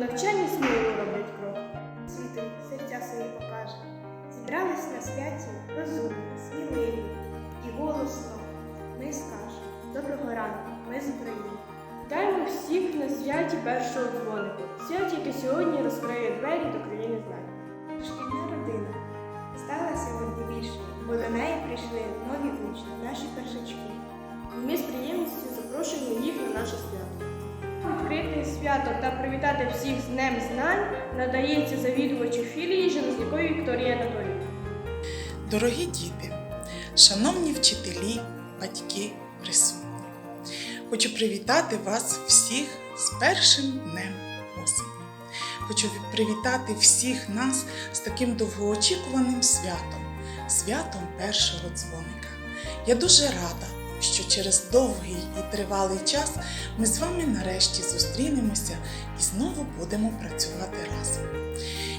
Навчання сміло роблять кров. Світу серця своє покаже. Зібрались на святі розумні, сміливі і голосно ми скажемо доброго ранку, ми з України. Вітаємо всіх на святі першого дзвонику, святі, яке сьогодні розкриє двері до країни знань. Шкільна родина стала сьогодні бо до неї прийшли нові учні, наші першачки. Ми з приємністю запрошуємо їх на наше свято. Відкрити свято та привітати всіх з Днем знань надається завідувачу філії Железняковій Вікторії Анатоліївні. Дорогі діти, шановні вчителі, батьки, присутні, хочу привітати вас всіх з першим днем осені. Хочу привітати всіх нас з таким довгоочікуваним святом, святом першого дзвоника. Я дуже рада, що через довгий і тривалий час ми з вами нарешті зустрінемося і знову будемо працювати разом.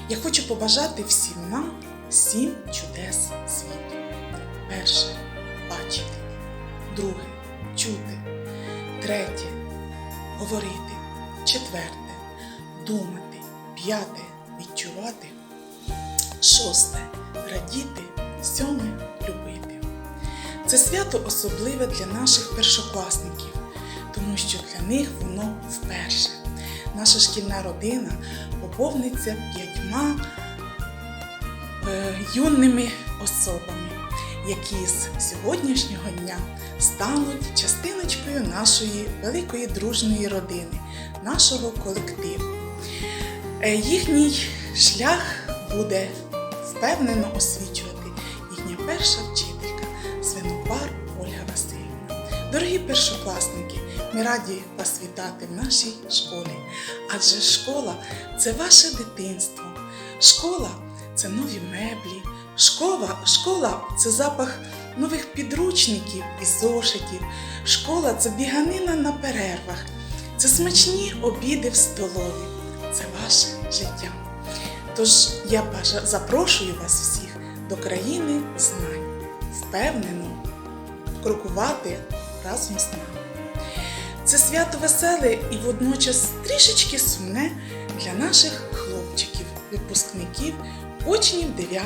Я хочу побажати всім нам сім чудес світу. Перше бачити, друге чути, третє говорити, четверте думати, п'яте відчувати, шосте радіти, сьоме. Це свято особливе для наших першокласників, тому що для них воно вперше. Наша шкільна родина поповниться п'ятьма е, юними особами, які з сьогоднішнього дня стануть частиночкою нашої великої дружної родини, нашого колективу. Е, Їхній шлях буде впевнено освічувати їхня перша вчителька Дорогі першокласники, ми раді вас вітати в нашій школі, адже школа це ваше дитинство. Школа це нові меблі, школа, школа це запах нових підручників і зошитів. Школа це біганина на перервах, це смачні обіди в столові, це ваше життя. Тож я запрошую вас всіх до країни знань, впевнено крокувати разом з нами. Це свято веселе і водночас трішечки сумне для наших хлопчиків, випускників, учнів 9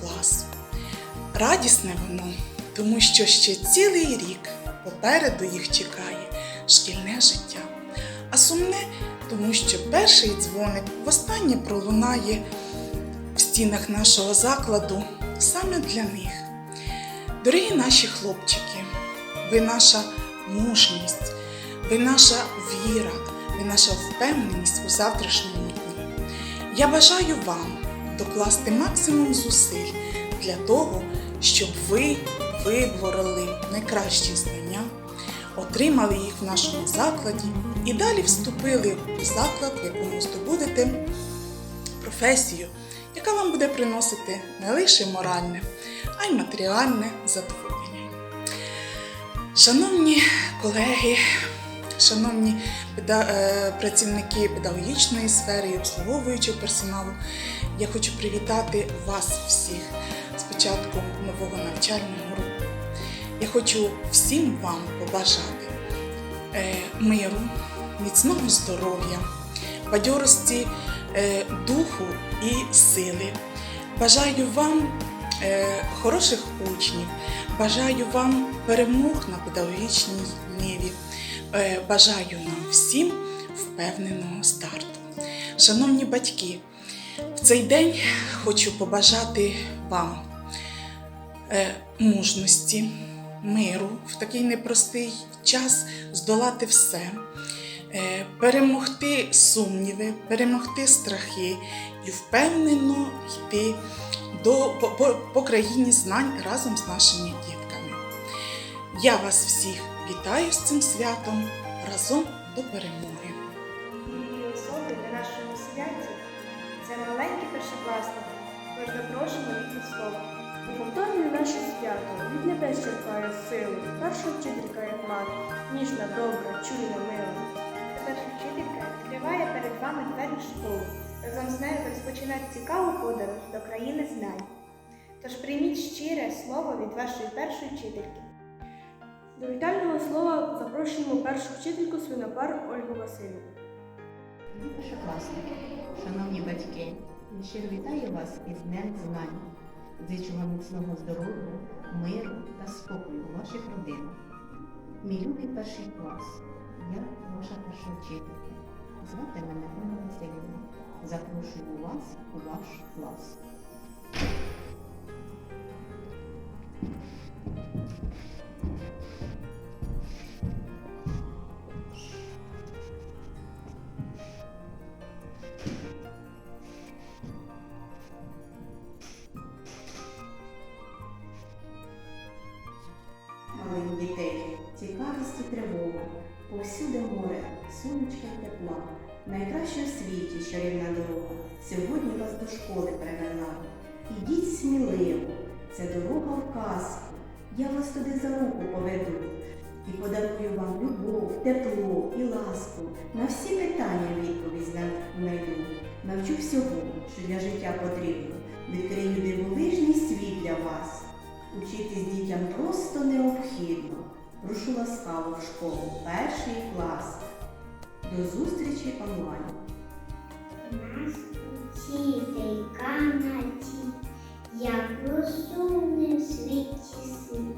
класу. Радісне воно, тому що ще цілий рік попереду їх чекає шкільне життя. А сумне, тому що перший дзвоник востаннє пролунає в стінах нашого закладу саме для них. Дорогі наші хлопчики, ви наша мужність, ви наша віра, ви наша впевненість у завтрашньому дні. Я бажаю вам докласти максимум зусиль для того, щоб ви вибороли найкращі знання, отримали їх в нашому закладі і далі вступили у заклад, в якому здобудете професію, яка вам буде приносити не лише моральне, а й матеріальне задоволення. Шановні колеги, шановні е, працівники педагогічної сфери і обслуговуючого персоналу, я хочу привітати вас всіх з початком нового навчального року. Я хочу всім вам побажати е, миру, міцного здоров'я, бадьорості е, духу і сили. Бажаю вам хороших учнів, бажаю вам перемог на педагогічній ниві. Е, Бажаю нам всім впевненого старту. Шановні батьки, в цей день хочу побажати вам е, мужності, миру в такий непростий час здолати все, е, перемогти сумніви, перемогти страхи і впевнено йти до, по, по, країні знань разом з нашими дітками. Я вас всіх вітаю з цим святом разом до перемоги. І особи на нашому святі це маленькі першокласники, тож запрошуємо їх до слова. У повторенні наше свято від небес черпає силу, перша вчителька як мати, ніжна, добра, чуйна, мила. Перша вчителька відкриває перед вами двері в школу. Разом з нею розпочинати цікаву подорож до країни знань. Тож прийміть щире слово від вашої першої вчительки. До вітального слова запрошуємо першу вчительку свинопар Ольгу Васильівну. Першокласники, шановні батьки, щиро вітаю вас із Днем знань. Зичу вам міцного здоров'я, миру та спокою у ваших родинах. Мій любий перший клас. Я ваша перша вчителька. Звати мене Ольга Васильівна. Запрошую вас у ваш клас. Малих дітей, цікавість і тривога, повсюди море, сонечка й тепла, найкраще у світі чарівна дорога. Сьогодні вас до школи привела. Ідіть сміливо, це дорога в казку. Я вас туди за руку поведу і подарую вам любов, тепло і ласку. На всі питання відповідь зна- знайду. Навчу всього, що для життя потрібно. Відкрию дивовижний світ для вас. Учитись дітям просто необхідно. Прошу ласкаво в школу, перший клас. До зустрічі онлайн. Нас учителька наті, як розумний в світі син,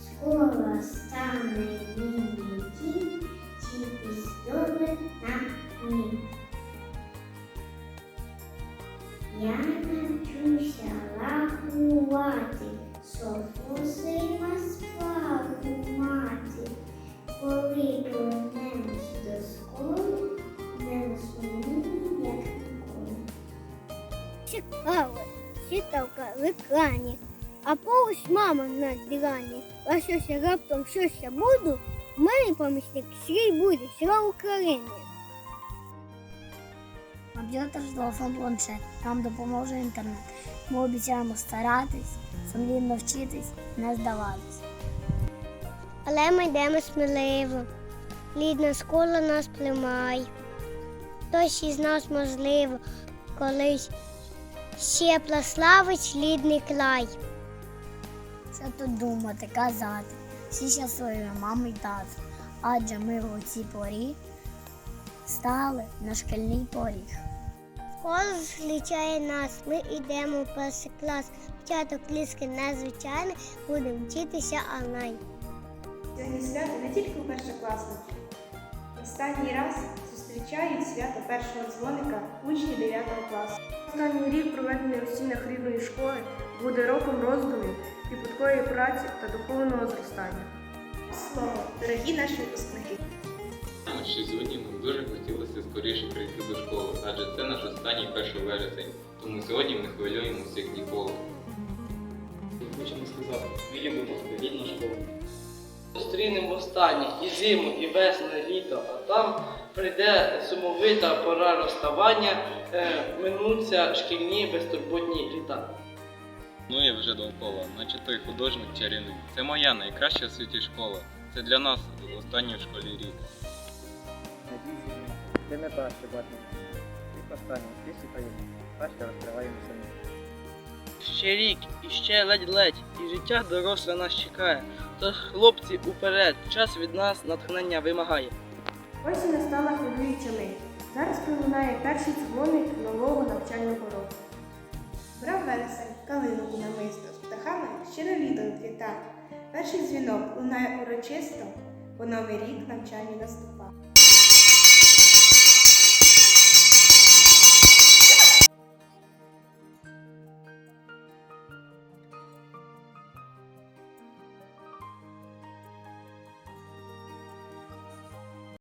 скоро стане дітей, ті пістове на ним. Я навчуся рахувати, софусима Цікаво, читавка в екрані, а поруч мама на дивані. А щось я раптом щось я буду, в мене помічник свій буде, слава Україні. Комп'ютер, телефон, планшет. Нам допоможе інтернет. Ми обіцяємо старатись, сумлінно вчитись, не здаватись. Але ми йдемо сміливо. Лідна школа нас приймає. Хтось із нас, можливо, колись ще прославить лідний край. Це тут думати, казати. Всі щасливі, мами й тати. Адже ми в цій порі стали на шкільний поріг. Школа зустрічає нас, ми йдемо в перший клас. Початок ліски незвичайний, будемо вчитися онлайн. Сьогодні свято не тільки у першокласників. Останній раз зустрічають свято першого дзвоника учні 9 класу. Останній рік, проведений у стінах рідної школи, буде роком роздумів, кропіткої праці та духовного зростання. Слово, дорогі наші випускники. Що сьогодні нам дуже хотілося скоріше прийти до школи, адже це наш останній перший вересень, тому сьогодні ми хвилюємося як ніколи. Хочемо сказати, ми любимо рідну школу. Зустрінемо останнє і зиму, і весну, і літо, а там прийде сумовита пора розставання, е, минуться шкільні безтурботні літа. Ну і вже довкола, наче той художник чарівник. Це моя найкраща в світі школа. Це для нас останній в школі рік. Ти не та, що бачиш. Рік останній, всі поїдемо. Та, що розкриваємо самі. Ще рік, і ще ледь-ледь, і життя доросле нас чекає. Тож, хлопці, уперед, час від нас натхнення вимагає. Ось і настала хвилююча мить. Зараз пролунає перший дзвоник нового навчального року. Брав вересень, калину намисто, з птахами щиро літо вітав. Перший дзвінок лунає урочисто, бо новий рік навчання наступає.